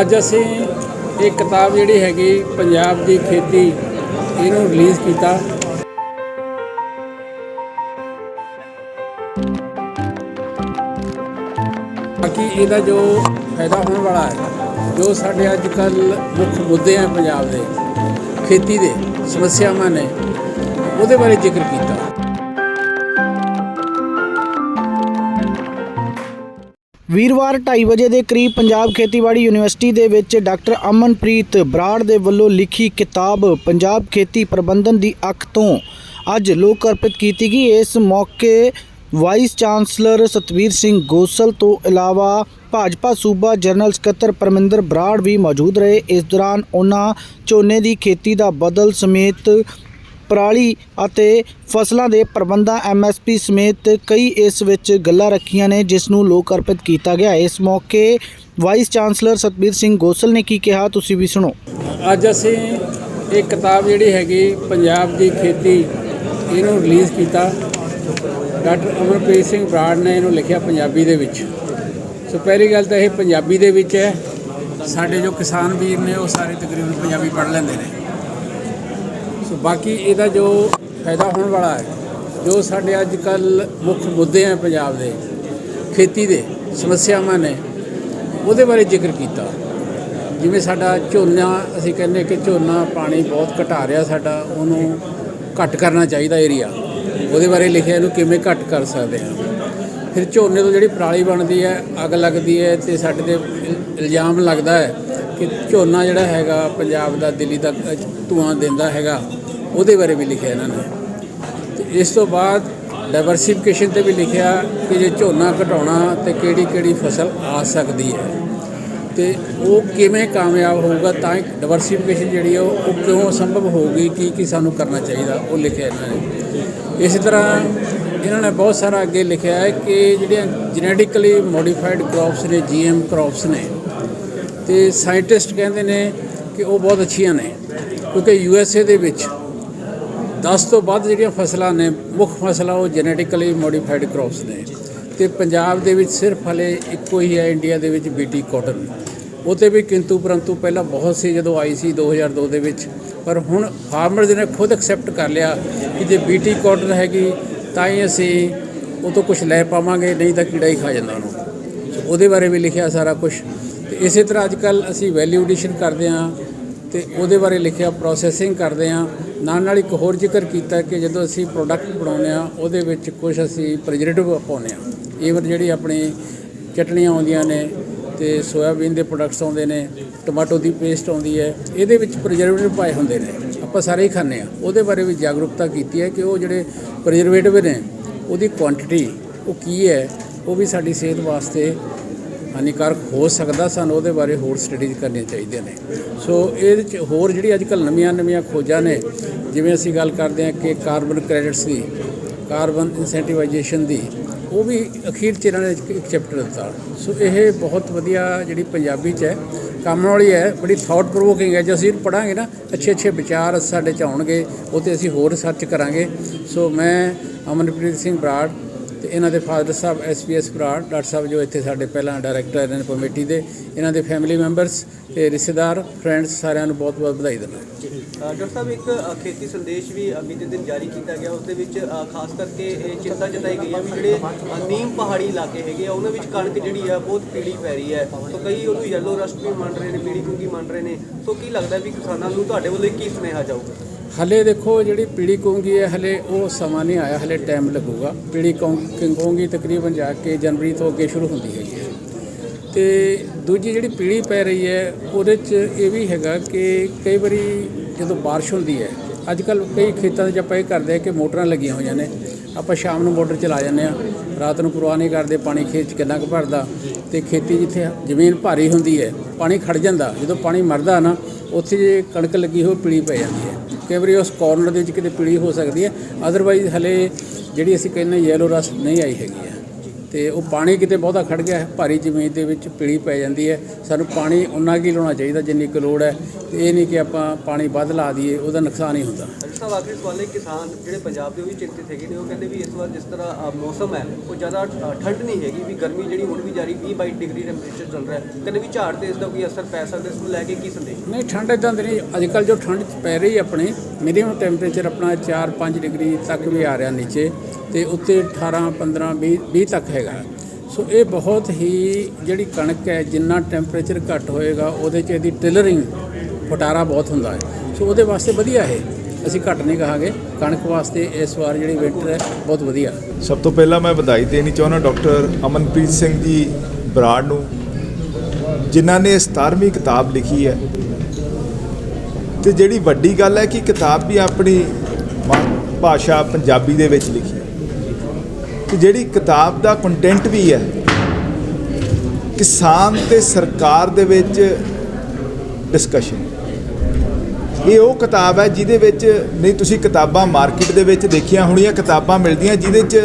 ਅੱਜ ਅਸੀਂ ਇਹ ਕਿਤਾਬ ਜਿਹੜੀ ਹੈਗੀ ਪੰਜਾਬ ਦੀ ਖੇਤੀ, ਇਹਨੂੰ ਰਿਲੀਜ਼ ਕੀਤਾ। ਬਾਕੀ ਇਹਦਾ ਜੋ ਫਾਇਦਾ ਹੋਣ ਵਾਲਾ ਹੈ, ਜੋ ਸਾਡੇ ਅੱਜ ਕੱਲ ਮੁੱਖ ਮੁੱਦੇ ਆ ਪੰਜਾਬ ਦੇ, ਖੇਤੀ ਦੇ ਸਮੱਸਿਆਵਾਂ ਨੇ, ਉਹਦੇ ਬਾਰੇ ਜ਼ਿਕਰ ਕੀਤਾ। ਵੀਰਵਾਰ 2:30 ਵਜੇ ਦੇ ਕਰੀਬ ਪੰਜਾਬ ਖੇਤੀਬਾੜੀ ਯੂਨੀਵਰਸਿਟੀ ਦੇ ਵਿੱਚ ਡਾਕਟਰ ਅਮਨਪ੍ਰੀਤ ਬਰਾੜ ਦੇ ਵੱਲੋਂ ਲਿਖੀ ਕਿਤਾਬ ਪੰਜਾਬ ਖੇਤੀ ਪ੍ਰਬੰਧਨ ਦੀ ਅੱਖ ਤੋਂ ਅੱਜ ਲੋਕ ਅਰਪਿਤ ਕੀਤੀ ਗਈ। ਇਸ ਮੌਕੇ ਵਾਈਸ ਚਾਂਸਲਰ ਸਤਵੀਰ ਸਿੰਘ ਗੋਸਲ ਤੋਂ ਇਲਾਵਾ ਭਾਜਪਾ ਸੂਬਾ ਜਨਰਲ ਸਕੱਤਰ ਪਰਮਿੰਦਰ ਬਰਾੜ ਵੀ ਮੌਜੂਦ ਰਹੇ। ਇਸ ਦੌਰਾਨ ਉਹਨਾਂ ਝੋਨੇ ਦੀ ਖੇਤੀ ਦਾ ਬਦਲ ਸਮੇਤ ਪਰਾਲੀ ਅਤੇ ਫਸਲਾਂ ਦੇ ਪ੍ਰਬੰਧਾਂ ਐਮਐਸਪੀ ਸਮੇਤ ਕਈ ਇਸ ਵਿੱਚ ਗੱਲਾਂ ਰੱਖੀਆਂ ਨੇ, ਜਿਸ ਨੂੰ ਲੋਕ ਅਰਪਿਤ ਕੀਤਾ ਗਿਆ। ਇਸ ਮੌਕੇ ਵਾਈਸ ਚਾਂਸਲਰ ਸਤਬੀਰ ਸਿੰਘ ਗੋਸਲ ਨੇ ਕੀ ਕਿਹਾ, ਤੁਸੀਂ ਵੀ ਸੁਣੋ। ਅੱਜ ਅਸੀਂ ਇਹ ਕਿਤਾਬ ਜਿਹੜੀ ਹੈਗੀ, ਪੰਜਾਬ ਦੀ ਖੇਤੀ, ਇਹਨੂੰ ਰਿਲੀਜ਼ ਕੀਤਾ। ਡਾਕਟਰ ਅਮਰਪ੍ਰੀਤ ਸਿੰਘ ਬਰਾੜ ਨੇ ਇਹਨੂੰ ਲਿਖਿਆ ਪੰਜਾਬੀ ਦੇ ਵਿੱਚ। ਸੋ ਪਹਿਲੀ ਗੱਲ ਤਾਂ ਇਹ ਪੰਜਾਬੀ ਦੇ ਵਿੱਚ ਹੈ। ਸਾਡੇ ਜੋ ਕਿਸਾਨ ਵੀਰ ਨੇ ਉਹ ਸਾਰੇ ਤਕਰੀਬਨ ਪੰਜਾਬੀ ਪੜ੍ਹ ਲੈਂਦੇ ਨੇ। ਬਾਕੀ ਇਹਦਾ ਜੋ ਫਾਇਦਾ ਹੋਣ ਵਾਲਾ ਹੈ, ਜੋ ਸਾਡੇ ਅੱਜ ਕੱਲ ਮੁੱਖ ਮੁੱਦੇ ਆ ਪੰਜਾਬ ਦੇ, ਖੇਤੀ ਦੇ ਸਮੱਸਿਆਵਾਂ ਨੇ, ਉਹਦੇ ਬਾਰੇ ਜ਼ਿਕਰ ਕੀਤਾ। ਜਿਵੇਂ ਸਾਡਾ ਝੋਨਾ, ਅਸੀਂ ਕਹਿੰਦੇ ਕਿ ਝੋਨਾ ਪਾਣੀ ਬਹੁਤ ਘਟਾ ਰਿਹਾ ਸਾਡਾ, ਉਹਨੂੰ ਘੱਟ ਕਰਨਾ ਚਾਹੀਦਾ ਏਰੀਆ ਉਹਦੇ ਬਾਰੇ ਲਿਖਿਆ ਇਹਨੂੰ ਕਿਵੇਂ ਘੱਟ ਕਰ ਸਕਦੇ ਹਾਂ। ਫਿਰ ਝੋਨੇ ਤੋਂ ਜਿਹੜੀ ਪਰਾਲੀ ਬਣਦੀ ਹੈ, ਅੱਗ ਲੱਗਦੀ ਹੈ ਤੇ ਸਾਡੇ ਤੇ ਇਲਜ਼ਾਮ ਲੱਗਦਾ ਹੈ ਕਿ ਝੋਨਾ ਜਿਹੜਾ ਹੈਗਾ, ਪੰਜਾਬ ਦਾ, ਦਿੱਲੀ ਦਾ ਧੂਆਂ ਦਿੰਦਾ ਹੈਗਾ। ਉਹਦੇ ਬਾਰੇ ਵੀ ਲਿਖਿਆ ਇਹਨਾਂ ਨੇ। ਤੇ ਇਸ ਤੋਂ ਬਾਅਦ ਡਾਈਵਰਸਿਫਿਕੇਸ਼ਨ ਤੇ ਵੀ ਲਿਖਿਆ ਕਿ ਜੇ ਝੋਨਾ ਘਟਾਉਣਾ ਤੇ ਕਿਹੜੀ ਕਿਹੜੀ ਫਸਲ ਆ ਸਕਦੀ ਹੈ। ਤੇ ਉਹ ਕਿਵੇਂ ਕਾਮਯਾਬ ਹੋਊਗਾ ਤਾਂ ਇੱਕ ਡਾਈਵਰਸਿਫਿਕੇਸ਼ਨ ਜਿਹੜੀ ਹੈ ਉਹ ਕਿਉਂ ਸੰਭਵ ਹੋਊਗੀ, ਕੀ ਕੀ ਸਾਨੂੰ ਕਰਨਾ ਚਾਹੀਦਾ, ਉਹ ਲਿਖਿਆ ਇਹਨਾਂ ਨੇ। ਇਸੇ ਤਰ੍ਹਾਂ ਇਹਨਾਂ ਨੇ ਬਹੁਤ ਸਾਰਾ ਅੱਗੇ ਲਿਖਿਆ ਹੈ ਕਿ ਜਿਹੜੀਆਂ ਜੈਨੇਟਿਕਲੀ ਮੋਡੀਫਾਈਡ ਕ੍ਰੌਪਸ ਨੇ ਜੀਐਮ ਕ੍ਰੌਪਸ ਨੇ, ਤੇ ਸਾਇੰਟਿਸਟ ਕਹਿੰਦੇ ਨੇ ਕਿ ਉਹ ਬਹੁਤ ਅੱਛੀਆਂ ਨੇ, ਕਿਉਂਕਿ ਯੂ ਐਸ ਏ ਦੇ ਵਿੱਚ 10 ਤੋਂ ਵੱਧ ਜਿਹੜੀਆਂ ਫਸਲਾਂ ਨੇ, ਮੁੱਖ ਫਸਲਾਂ ਉਹ ਜੈਨੇਟਿਕਲੀ ਮੋਡੀਫਾਈਡ ਕ੍ਰੌਪਸ ਨੇ। ਤੇ ਪੰਜਾਬ ਦੇ ਵਿੱਚ ਸਿਰਫ ਹਲੇ ਇੱਕੋ ਹੀ ਹੈ ਇੰਡੀਆ ਦੇ ਵਿੱਚ ਬੀਟੀ ਕਾਟਨ ਉਹ 'ਤੇ ਵੀ ਕਿੰਤੂ ਪਰੰਤੂ ਪਹਿਲਾਂ ਬਹੁਤ ਸੀ ਜਦੋਂ ਆਈ ਸੀ 2002 ਦੇ ਵਿੱਚ। ਪਰ ਹੁਣ ਫਾਰਮਰਸ ਨੇ ਖੁਦ ਐਕਸੈਪਟ ਕਰ ਲਿਆ ਕਿ ਜੇ ਬੀਟੀ ਕਾਟਨ ਹੈਗੀ, ਤਾਂ ਹੀ ਅਸੀਂ ਉਹ ਤੋਂ ਕੁਝ ਲੈ ਪਾਵਾਂਗੇ, ਨਹੀਂ ਤਾਂ ਕੀੜਾ ਹੀ ਖਾ ਜਾਂਦਾ ਉਹਨੂੰ। ਉਹਦੇ ਬਾਰੇ ਵੀ ਲਿਖਿਆ ਸਾਰਾ ਕੁਝ ਤੇ ਇਸੇ ਤਰ੍ਹਾਂ ਅੱਜ ਕੱਲ ਅਸੀਂ ਵੈਲਿਊ ਐਡੀਸ਼ਨ ਕਰਦੇ ਹਾਂ ਤੇ ਉਹਦੇ ਬਾਰੇ ਲਿਖਿਆ ਪ੍ਰੋਸੈਸਿੰਗ ਕਰਦੇ ਹਾਂ। ਨਾਲ ਨਾਲ ਇੱਕ ਹੋਰ ਜ਼ਿਕਰ ਕੀਤਾ ਕਿ ਜਦੋਂ ਅਸੀਂ ਪ੍ਰੋਡਕਟ ਬਣਾਉਂਦੇ ਹਾਂ, ਉਹਦੇ ਵਿੱਚ ਕੁਝ ਅਸੀਂ ਪ੍ਰੀਜ਼ਰਵੇਟਿਵ ਪਾਉਂਦੇ ਹਾਂ। ਈਵਨ ਜਿਹੜੀ ਆਪਣੀ ਚਟਣੀਆਂ ਆਉਂਦੀਆਂ ਨੇ ਤੇ ਸੋਇਆਬੀਨ ਦੇ ਪ੍ਰੋਡਕਟਸ ਆਉਂਦੇ ਨੇ ਟਮਾਟੋ ਦੀ ਪੇਸਟ ਆਉਂਦੀ ਹੈ, ਇਹਦੇ ਵਿੱਚ ਪ੍ਰੀਜ਼ਰਵੇਟਿਵ ਪਾਏ ਹੁੰਦੇ ਨੇ। ਆਪਾਂ ਸਾਰੇ ਹੀ ਖਾਂਦੇ ਆ ਉਹਦੇ ਬਾਰੇ ਵੀ ਜਾਗਰੂਕਤਾ ਕੀਤੀ ਹੈ ਕਿ ਉਹ ਜਿਹੜੇ ਪ੍ਰੀਜ਼ਰਵੇਟਿਵ ਨੇ, ਉਹਦੀ ਕੁਆਂਟੀਟੀ ਉਹ ਕੀ ਹੈ, ਉਹ ਵੀ ਸਾਡੀ ਸਿਹਤ ਵਾਸਤੇ ਹਾਨੀਕਾਰਕ ਹੋ ਸਕਦਾ, ਸਾਨੂੰ ਉਹਦੇ ਬਾਰੇ ਹੋਰ ਸਟੱਡੀਜ਼ ਕਰਨੀਆਂ ਚਾਹੀਦੀਆਂ ਨੇ। ਸੋ ਇਹਦੇ ਚ ਹੋਰ ਜਿਹੜੀ ਅੱਜ ਕੱਲ੍ਹ ਨਵੀਆਂ ਨਵੀਆਂ ਖੋਜਾਂ ਨੇ, ਜਿਵੇਂ ਅਸੀਂ ਗੱਲ ਕਰਦੇ ਹਾਂ ਕਿ ਕਾਰਬਨ ਕ੍ਰੈਡਿਟਸ ਦੀ ਕਾਰਬਨ ਇਨਸੈਂਟੀਵਾਈਜੇਸ਼ਨ ਦੀ, ਉਹ ਵੀ ਅਖੀਰ ਚ ਇਹਨਾਂ ਨੇ ਇੱਕ- ਚੈਪਟਰ ਦਿੱਤਾ। ਸੋ ਇਹ ਬਹੁਤ ਵਧੀਆ ਜਿਹੜੀ ਪੰਜਾਬੀ ਚ ਹੈ, ਕੰਮ ਵਾਲੀ ਹੈ, ਬੜੀ ਥਾਟ ਪ੍ਰੋਵੋਕਿੰਗ ਹੈ। ਜੇ ਅਸੀਂ ਪੜਾਂਗੇ ਨਾ, ਅੱਛੇ ਅੱਛੇ ਵਿਚਾਰ ਸਾਡੇ ਚ ਆਉਣਗੇ, ਉਹ ਤੇ ਅਸੀਂ ਹੋਰ ਰਿਸਰਚ ਕਰਾਂਗੇ। ਸੋ ਮੈਂ ਅਮਨਪ੍ਰੀਤ ਸਿੰਘ ਬਰਾੜ ਤੇ ਇਹਨਾਂ ਦੇ ਫਾਦਰ ਸਾਹਿਬ ਐਸਪੀਐਸ ਬਰਾੜ ਡਾਕਟਰ ਸਾਹਿਬ ਜੋ ਇੱਥੇ ਸਾਡੇ ਪਹਿਲਾਂ ਡਾਇਰੈਕਟਰ ਨੇ ਕਮੇਟੀ ਦੇ ਇਹਨਾਂ ਦੇ ਫੈਮਿਲੀ ਮੈਂਬਰਸ ਤੇ ਰਿਸ਼ਤੇਦਾਰ ਫਰੈਂਡਸ ਸਾਰਿਆਂ ਨੂੰ ਬਹੁਤ ਬਹੁਤ ਵਧਾਈ ਦਿੰਦਾ ਡਾਕਟਰ ਸਾਹਿਬ, ਇੱਕ ਖੇਤੀ ਸੰਦੇਸ਼ ਵੀ ਬੀਤੇ ਦਿਨ ਜਾਰੀ ਕੀਤਾ ਗਿਆ ਉਸ ਦੇ ਵਿੱਚ ਖਾਸ ਕਰਕੇ ਇਹ ਚਿੰਤਾ ਜਤਾਈ ਗਈ ਹੈ ਵੀ ਜਿਹੜੇ ਨੀਮ ਪਹਾੜੀ ਇਲਾਕੇ ਹੈਗੇ ਆ, ਉਹਨਾਂ ਵਿੱਚ ਕਣਕ ਜਿਹੜੀ ਆ, ਬਹੁਤ ਪੀੜੀ ਪੈ ਰਹੀ ਹੈ। ਸੋ ਕਈ ਉਹਨੂੰ ਯੈਲੋ ਰਸਟ ਵੀ ਮੰਨ ਰਹੇ ਨੇ ਪੀਲੀ ਕਿਉਂਕਿ ਮੰਨ ਰਹੇ ਨੇ। ਸੋ ਕੀ ਲੱਗਦਾ ਵੀ ਕਿਸਾਨਾਂ ਨੂੰ ਤੁਹਾਡੇ ਵੱਲੋਂ ਕੀ ਸੁਨੇਹਾ ਜਾਊਗਾ? ਹਲੇ ਦੇਖੋ ਜਿਹੜੀ ਪੀੜੀ ਕੌਂਗੀ ਹੈ, ਹਲੇ ਉਹ ਸਮਾਂ ਨਹੀਂ ਆਇਆ, ਹਲੇ ਟਾਈਮ ਲੱਗੂਗਾ। ਪੀੜੀ ਕੌਂਗੀ ਕੌਂਗੀ ਤਕਰੀਬਨ ਜਾ ਕੇ ਜਨਵਰੀ ਤੋਂ ਅੱਗੇ ਸ਼ੁਰੂ ਹੁੰਦੀ ਹੈਗੀ ਹੈ। ਤੇ ਦੂਜੀ ਜਿਹੜੀ ਪੀੜੀ ਪੈ ਰਹੀ ਹੈ, ਉਹਦੇ 'ਚ ਇਹ ਵੀ ਹੈਗਾ ਕਿ ਕਈ ਵਾਰੀ ਜਦੋਂ ਬਾਰਿਸ਼ ਹੁੰਦੀ ਹੈ ਅੱਜ ਕੱਲ ਕਈ ਖੇਤਾਂ 'ਚ ਆਪਾਂ ਇਹ ਕਰਦੇ ਆ ਕਿ ਮੋਟਰਾਂ ਲੱਗੀਆਂ ਹੋਈਆਂ ਨੇ। ਆਪਾਂ ਸ਼ਾਮ ਨੂੰ ਮੋਟਰ ਚਲਾ ਜਾਂਦੇ ਆ ਰਾਤ ਨੂੰ ਪਰਵਾਹ ਨਹੀਂ ਕਰਦੇ ਪਾਣੀ ਖੇਤ 'ਚ ਕਿੰਨਾ ਕੁ ਭਰਦਾ। ਤੇ ਖੇਤੀ ਜਿੱਥੇ ਜ਼ਮੀਨ ਭਾਰੀ ਹੁੰਦੀ ਹੈ, ਪਾਣੀ ਖੜ ਜਾਂਦਾ, ਜਦੋਂ ਪਾਣੀ ਮਰਦਾ ਨਾ ਉੱਥੇ ਜੇ ਕਣਕ ਲੱਗੀ ਹੋ ਪੀਲੀ ਪੈ ਜਾਂਦੀ ਹੈ। ਕਈ ਵਾਰੀ ਉਸ ਕਾਰਨਰ ਦੇ ਵਿੱਚ ਕਿਤੇ ਪੀਲੀ ਹੋ ਸਕਦੀ ਹੈ। ਅਦਰਵਾਈਜ਼ ਹਲੇ ਜਿਹੜੀ ਅਸੀਂ ਕਹਿੰਦੇ ਯੈਲੋ ਰਸਟ ਨਹੀਂ ਆਈ ਹੈਗੀ ਹੈ। ਤੇ ਉਹ ਪਾਣੀ ਕਿਤੇ ਬਹੁਤਾ ਖੜ ਗਿਆ ਹੈ, ਭਾਰੀ ਜ਼ਮੀਨ ਦੇ ਵਿੱਚ ਪੀਲੀ ਪੈ ਜਾਂਦੀ ਹੈ। ਸਾਨੂੰ ਪਾਣੀ ਉਨਾ ਕੀ ਲਾਉਣਾ ਚਾਹੀਦਾ ਜਿੰਨੀ ਕੁ ਲੋੜ ਹੈ ਤੇ ਇਹ ਨਹੀਂ ਕਿ ਆਪਾਂ ਪਾਣੀ ਵੱਧ ਲਾ ਦਈਏ ਉਹਦਾ ਨੁਕਸਾਨ ਹੀ ਹੁੰਦਾ। ਸਾਹਿਬ ਆਖਰੀ ਸਵਾਲ ਹੈ ਕਿਸਾਨ ਜਿਹੜੇ ਪੰਜਾਬ ਦੇ ਉਹ ਵੀ ਚਿੰਤਿਤ ਹੈਗੇ ਨੇ ਉਹ ਕਹਿੰਦੇ ਵੀ ਇਸ ਵਾਰ ਜਿਸ ਤਰ੍ਹਾਂ ਮੌਸਮ ਹੈ ਉਹ ਜ਼ਿਆਦਾ ਠੰਡ ਨਹੀਂ ਹੈਗੀ ਵੀ ਗਰਮੀ ਜਿਹੜੀ ਹੁਣ ਵੀ ਜਾਰੀ 20 22 ਡਿਗਰੀ ਟੈਂਪਰੇਚਰ ਚੱਲ ਰਿਹਾ ਹੈ। ਕਹਿੰਦੇ ਵੀ ਝਾੜ ਤੇ ਇਸ ਦਾ ਕੋਈ ਅਸਰ ਪੈ ਸਕਦਾ ਇਸ ਨੂੰ ਲੈ ਕੇ ਕੀ ਸੰਦੇਸ਼? ਨਹੀਂ ਠੰਡ ਇਦਾਂ ਦੀ ਨਹੀਂ ਅੱਜ ਕੱਲ੍ਹ ਜੋ ਠੰਡ ਪੈ ਰਹੀ ਹੈ ਆਪਣੀ ਮਿਨੀਮਮ ਟੈਂਪਰੇਚਰ ਆਪਣਾ 4-5 ਡਿਗਰੀ ਤੱਕ ਵੀ ਆ ਰਿਹਾ ਨੀਚੇ ਤੇ ਉੱਤੇ 18 15 20 20 ਤੱਕ ਹੈਗਾ ਸੋ ਇਹ ਬਹੁਤ ਹੀ ਜਿਹੜੀ ਕਣਕ ਹੈ, ਜਿੰਨਾ ਟੈਂਪਰੇਚਰ ਘੱਟ ਹੋਏਗਾ, ਉਹਦੇ 'ਚ ਇਹਦੀ ਟਿਲਰਿੰਗ ਫਟਾਰਾ ਬਹੁਤ ਹੁੰਦਾ ਹੈ। ਸੋ ਉਹਦੇ ਵਾਸਤੇ ਵਧੀਆ ਹੈ ਅਸੀਂ ਘੱਟ ਨਹੀਂ ਕਹਾਂਗੇ। ਕਣਕ ਵਾਸਤੇ ਇਸ ਵਾਰ ਜਿਹੜੀ ਵਿੰਟਰ ਹੈ, ਬਹੁਤ ਵਧੀਆ। ਸਭ ਤੋਂ ਪਹਿਲਾਂ ਮੈਂ ਵਧਾਈ ਦੇਣੀ ਚਾਹੁੰਦਾ ਡਾਕਟਰ ਅਮਨਪ੍ਰੀਤ ਸਿੰਘ ਜੀ ਬਰਾੜ ਨੂੰ, ਜਿਨ੍ਹਾਂ ਨੇ 17ਵੀਂ ਕਿਤਾਬ ਲਿਖੀ ਹੈ। ਤੇ ਜਿਹੜੀ ਵੱਡੀ ਗੱਲ ਹੈ ਕਿ ਕਿਤਾਬ ਵੀ ਆਪਣੀ ਭਾਸ਼ਾ ਪੰਜਾਬੀ ਦੇ ਵਿੱਚ ਲਿਖੀ ਹੈ। ਤੇ ਜਿਹੜੀ ਕਿਤਾਬ ਦਾ ਕੰਟੈਂਟ ਵੀ ਹੈ, ਕਿਸਾਨ ਤੇ ਸਰਕਾਰ ਦੇ ਵਿੱਚ ਡਿਸਕਸ਼ਨ ਇਹ ਉਹ ਕਿਤਾਬ ਹੈ ਜਿਹਦੇ ਵਿੱਚ, ਨਹੀਂ, ਤੁਸੀਂ ਕਿਤਾਬਾਂ ਮਾਰਕੀਟ ਦੇ ਵਿੱਚ ਦੇਖੀਆਂ ਹੋਣੀਆਂ, ਕਿਤਾਬਾਂ ਮਿਲਦੀਆਂ, ਜਿਹਦੇ 'ਚ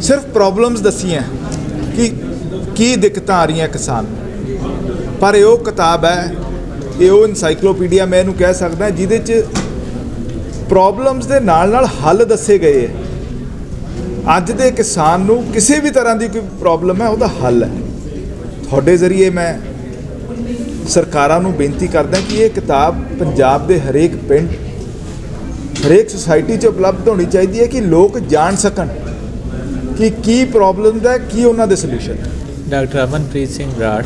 ਸਿਰਫ ਪ੍ਰੋਬਲਮਸ ਦੱਸੀਆਂ ਕਿ ਕੀ ਦਿੱਕਤਾਂ ਆ ਰਹੀਆਂ ਕਿਸਾਨ ਪਰ ਇਹ ਉਹ ਕਿਤਾਬ ਹੈ, ਇਹ ਉਹ ਐਨਸਾਈਕਲੋਪੀਡੀਆ ਮੈਂ ਇਹਨੂੰ ਕਹਿ ਸਕਦਾ, ਜਿਹਦੇ 'ਚ ਪ੍ਰੋਬਲਮਸ ਦੇ ਨਾਲ ਨਾਲ ਹੱਲ ਦੱਸੇ ਗਏ ਹੈ। ਅੱਜ ਦੇ ਕਿਸਾਨ ਨੂੰ ਕਿਸੇ ਵੀ ਤਰ੍ਹਾਂ ਦੀ ਕੋਈ ਪ੍ਰੋਬਲਮ ਹੈ, ਉਹਦਾ ਹੱਲ ਹੈ। ਤੁਹਾਡੇ ਜ਼ਰੀਏ ਮੈਂ ਸਰਕਾਰਾਂ ਨੂੰ ਬੇਨਤੀ ਕਰਦਾ ਕਿ ਇਹ ਕਿਤਾਬ ਪੰਜਾਬ ਦੇ ਹਰੇਕ ਪਿੰਡ, ਹਰੇਕ ਸੁਸਾਇਟੀ 'ਚ ਉਪਲਬਧ ਹੋਣੀ ਚਾਹੀਦੀ ਹੈ ਕਿ ਲੋਕ ਜਾਣ ਸਕਣ ਕਿ ਕੀ ਪ੍ਰੋਬਲਮ ਦਾ ਕੀ ਉਹਨਾਂ ਦੇ ਸੋਲੂਸ਼ਨ ਡਾਕਟਰ ਅਮਨਪ੍ਰੀਤ ਸਿੰਘ ਬਰਾੜ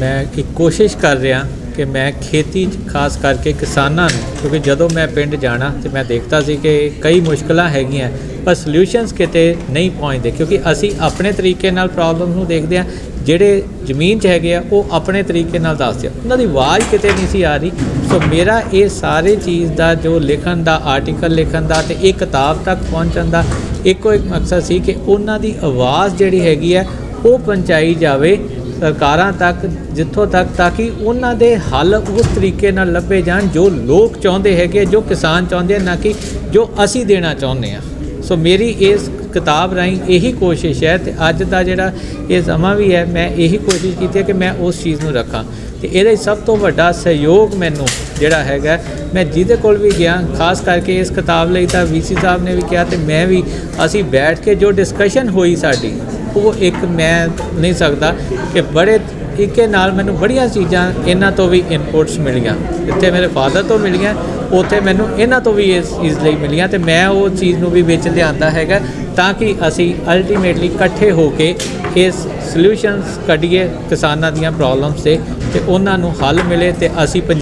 ਮੈਂ ਇੱਕ ਕੋਸ਼ਿਸ਼ ਕਰ ਰਿਹਾ ਕਿ ਮੈਂ ਖੇਤੀ 'ਚ ਖਾਸ ਕਰਕੇ ਕਿਸਾਨਾਂ ਨੂੰ, ਕਿਉਂਕਿ ਜਦੋਂ ਮੈਂ ਪਿੰਡ ਜਾਣਾ ਤੇ ਮੈਂ ਦੇਖਦਾ ਸੀ ਕਿ ਕਈ ਮੁਸ਼ਕਲਾਂ ਹੈਗੀਆਂ, ਪਰ ਸੋਲੂਸ਼ਨਸ ਕਿਤੇ ਨਹੀਂ ਪਹੁੰਚਦੇ, ਕਿਉਂਕਿ ਅਸੀਂ ਆਪਣੇ ਤਰੀਕੇ ਨਾਲ ਪ੍ਰੋਬਲਮ ਨੂੰ ਦੇਖਦੇ ਹਾਂ, ਜਿਹੜੇ ਜ਼ਮੀਨ 'ਚ ਹੈਗੇ ਆ, ਉਹ ਆਪਣੇ ਤਰੀਕੇ ਨਾਲ ਦੱਸਦੇ ਆ। ਉਹਨਾਂ ਦੀ ਆਵਾਜ਼ ਕਿਤੇ ਨਹੀਂ ਸੀ ਆ ਰਹੀ। ਸੋ ਮੇਰਾ ਇਹ ਸਾਰੇ ਚੀਜ਼ ਦਾ, ਜੋ ਲਿਖਣ ਦਾ ਆਰਟੀਕਲ ਲਿਖਣ ਦਾ ਤੇ ਇਹ ਕਿਤਾਬ ਤੱਕ ਪਹੁੰਚਣ ਦਾ, ਇੱਕੋ ਇੱਕ ਮਕਸਦ ਸੀ ਕਿ ਉਹਨਾਂ ਦੀ ਆਵਾਜ਼ ਜਿਹੜੀ ਹੈਗੀ ਹੈ ਉਹ ਪਹੁੰਚਾਈ ਜਾਵੇ। ਸਰਕਾਰਾਂ ਤੱਕ, ਜਿੱਥੋਂ ਤੱਕ, ਤਾਂ ਕਿ ਉਹਨਾਂ ਦੇ ਹੱਲ ਉਸ ਤਰੀਕੇ ਨਾਲ ਲੱਭੇ ਜਾਣ ਜੋ ਲੋਕ ਚਾਹੁੰਦੇ ਹੈਗੇ, ਜੋ ਕਿਸਾਨ ਚਾਹੁੰਦੇ ਨਾ ਕਿ ਜੋ ਅਸੀਂ ਦੇਣਾ ਚਾਹੁੰਦੇ ਆ। ਸੋ ਮੇਰੀ ਇਸ ਕਿਤਾਬ ਰਾਹੀਂ ਇਹੀ ਕੋਸ਼ਿਸ਼ ਹੈ ਤੇ ਅੱਜ ਦਾ ਜਿਹੜਾ ਇਹ ਸਮਾਂ ਵੀ ਹੈ, ਮੈਂ ਇਹੀ ਕੋਸ਼ਿਸ਼ ਕੀਤੀ ਹੈ ਕਿ ਮੈਂ ਉਸ ਚੀਜ਼ ਨੂੰ ਰੱਖਾਂ। ਤੇ ਇਹਦੇ ਸਭ ਤੋਂ ਵੱਡਾ ਸਹਿਯੋਗ ਮੈਨੂੰ ਜਿਹੜਾ ਹੈਗਾ, ਮੈਂ ਜਿਹਦੇ ਕੋਲ ਵੀ ਗਿਆ, ਖਾਸ ਕਰਕੇ ਇਸ ਕਿਤਾਬ ਲਈ ਤਾਂ ਵੀਸੀ ਸਾਹਿਬ ਨੇ ਵੀ ਕਿਹਾ ਤੇ ਮੈਂ ਵੀ ਅਸੀਂ ਬੈਠ ਕੇ ਜੋ ਡਿਸਕਸ਼ਨ ਹੋਈ ਸਾਡੀ ਉਹ ਇੱਕ ਮੈਂ ਨਹੀਂ ਸਕਦਾ ਕਿ ਬੜੇ ਤਰੀਕੇ ਨਾਲ ਮੈਨੂੰ ਬੜੀਆਂ ਚੀਜ਼ਾਂ ਇਹਨਾਂ ਤੋਂ ਵੀ ਇਨਪੁਟਸ ਮਿਲੀਆਂ। ਇੱਥੇ ਮੇਰੇ ਫਾਦਰ ਤੋਂ ਮਿਲੀਆਂ, ਉੱਥੇ ਮੈਨੂੰ ਇਹਨਾਂ ਤੋਂ ਵੀ ਇਸ ਚੀਜ਼ ਲਈ ਮਿਲੀਆਂ ਤੇ ਮੈਂ ਉਹ ਚੀਜ਼ ਨੂੰ ਵੀ ਵਿੱਚ ਲਿਆਂਦਾ ਹੈਗਾ ਤਾਂ ਕਿ ਅਸੀਂ ਅਲਟੀਮੇਟਲੀ ਇਕੱਠੇ ਹੋ ਕੇ ਇਸ ਸੋਲੂਸ਼ਨਸ ਕੱਢੀਏ ਕਿਸਾਨਾਂ ਦੀਆਂ ਪ੍ਰੋਬਲਮਸ ਤੇ ਤੇ ਉਹਨਾਂ ਨੂੰ ਹੱਲ ਮਿਲੇ ਤੇ ਅਸੀਂ ਪੰਜ-